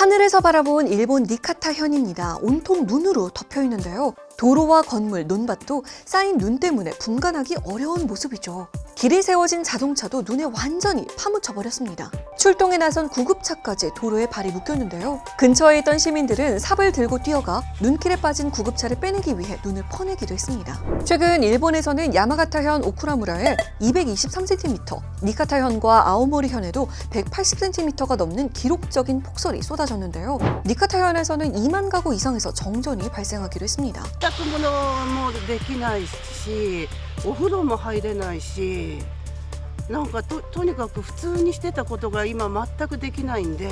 하늘에서 바라본 일본 니카타 현입니다. 온통 눈으로 덮여 있는데요. 도로와 건물, 논밭도 쌓인 눈 때문에 분간하기 어려운 모습이죠. 길이 세워진 자동차도 눈에 완전히 파묻혀 버렸습니다. 출동에 나선 구급차까지 도로에 발이 묶였는데요. 근처에 있던 시민들은 삽을 들고 뛰어가 눈길에 빠진 구급차를 빼내기 위해 눈을 퍼내기도 했습니다. 최근 일본에서는 야마가타현 오쿠라무라에 223cm, 니카타현과 아오모리현에도 180cm가 넘는 기록적인 폭설이 쏟아졌는데요. 니카타현에서는 2만 가구 이상에서 정전이 발생하기도 했습니다. 洗濯物もできないしお風呂も入れないしなんかととにかく普通にしてたことが今全くできないんで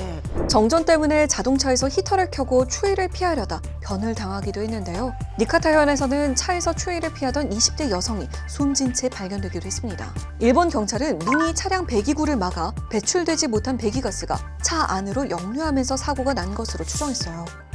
정전 때문에 자동차에서 히터를 켜고 추위를 피하려다 변을 당하기도 했는데요. 니카타현에서는 차에서 추위를 피하던 20대 여성이 숨진 채 발견되기도 했습니다. 일본 경찰은 눈이 차량 배기구를 막아 배출되지 못한 배기가스가 차 안으로 역류하면서 사고가 난 것으로 추정했어요.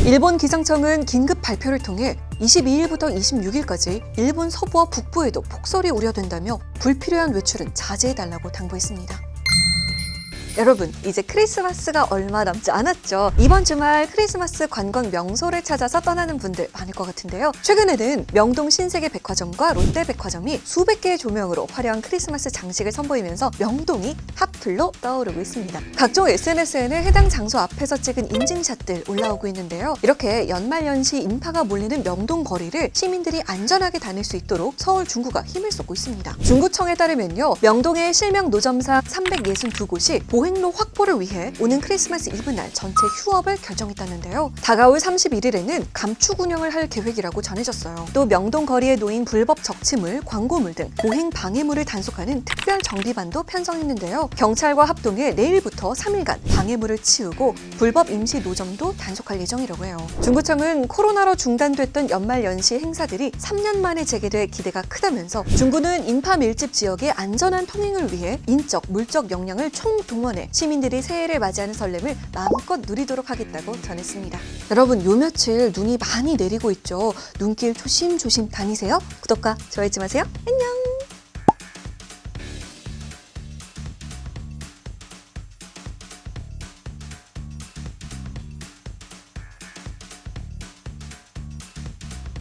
일본 기상청은 긴급 발표를 통해 22일부터 26일까지 일본 서부와 북부에도 폭설이 우려된다며 불필요한 외출은 자제해달라고 당부했습니다. 여러분, 이제 크리스마스가 얼마 남지 않았죠. 이번 주말 크리스마스 관광 명소를 찾아서 떠나는 분들 많을 것 같은데요. 최근에는 명동 신세계 백화점과 롯데 백화점이 수백 개의 조명으로 화려한 크리스마스 장식을 선보이면서 명동이 핫플로 떠오르고 있습니다. 각종 SNS에는 해당 장소 앞에서 찍은 인증샷들 올라오고 있는데요. 이렇게 연말연시 인파가 몰리는 명동 거리를 시민들이 안전하게 다닐 수 있도록 서울 중구가 힘을 쏟고 있습니다. 중구청에 따르면요. 명동의 실명 노점상 362곳이 보 행로 확보를 위해 오는 크리스마스 이브 날 전체 휴업을 결정했다는데요. 다가올 31일에는 감축 운영을 할 계획이라고 전해졌어요. 또 명동 거리에 놓인 불법 적치물, 광고물 등 보행 방해물을 단속하는 특별 정비반도 편성했는데요. 경찰과 합동해 내일부터 3일간 방해물을 치우고 불법 임시 노점도 단속할 예정이라고 해요. 중구청은 코로나로 중단됐던 연말 연시 행사들이 3년 만에 재개돼 기대가 크다면서 중구는 인파 밀집 지역의 안전한 통행을 위해 인적, 물적 역량을 총동원 해 시민들이 새해를 맞이하는 설렘을 마음껏 누리도록 하겠다고 전했습니다. 여러분, 요 며칠 눈이 많이 내리고 있죠. 눈길 조심조심 다니세요. 구독과 좋아요 잊지 마세요. 안녕!